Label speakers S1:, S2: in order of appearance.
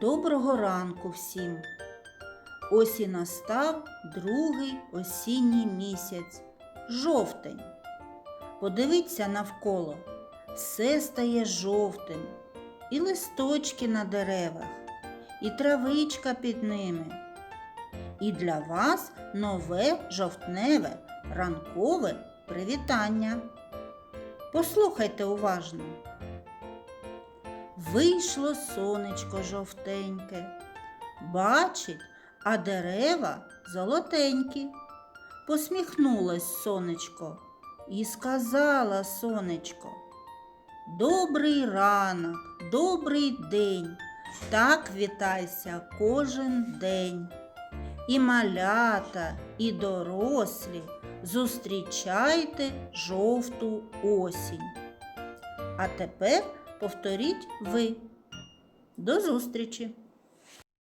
S1: Доброго ранку всім. Ось і настав другий осінній місяць жовтень. Подивіться навколо, все стає жовтим, і листочки на деревах, і травичка під ними. І для вас нове жовтневе ранкове привітання. Послухайте уважно. Вийшло сонечко жовтеньке, бачить, а дерева золотенькі. Посміхнулось сонечко і сказала сонечко. Добрий ранок, добрий день, так вітайся кожен день. І малята, і дорослі зустрічайте жовту осінь. А тепер повторіть ви. До зустрічі!